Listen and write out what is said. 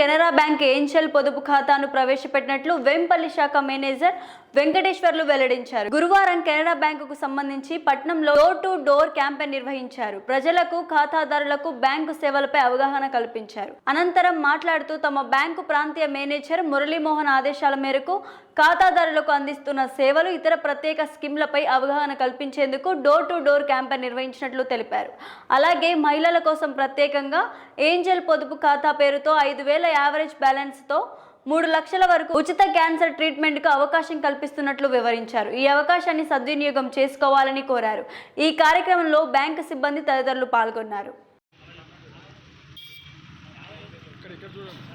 Canara bank Angel పొదుపు ఖాతాను ప్రవేశపెట్టినట్లు వేంపల్లి శాఖ మేనేజర్ వెంకటేశ్వర్లు వెల్లడించారు. గురువారం కెనరా బ్యాంకుకు సంబంధించి పట్నంలో డోర్ టు డోర్ క్యాంపెయిన్ నిర్వహించారు. ప్రజలకు ఖాతాదారులకు బ్యాంకు సేవలపై అవగాహన కల్పించారు. అనంతరం మాట్లాడుతూ తమ బ్యాంకు ప్రాంతీయ మేనేజర్ మురళీమోహన్ ఆదేశాల మేరకు ఖాతాదారులకు అందిస్తున్న సేవలు ఇతర ప్రత్యేక స్కీమ్లపై అవగాహన కల్పించేందుకు డోర్ టు డోర్ క్యాంపెయిన్ నిర్వహించినట్లు తెలిపారు. అలాగే మహిళల కోసం ప్రత్యేకంగా ఏంజల్ పొదుపు ఖాతా పేరుతో ఐదు వేల యావరేజ్ బ్యాలెన్స్తో మూడు లక్షల వరకు ఉచిత క్యాన్సర్ ట్రీట్మెంట్కు అవకాశం కల్పిస్తున్నట్లు వివరించారు. ఈ అవకాశాన్ని సద్వినియోగం చేసుకోవాలని కోరారు. ఈ కార్యక్రమంలో బ్యాంకు సిబ్బంది తదితరులు పాల్గొన్నారు. ఇక్కడ చూడండి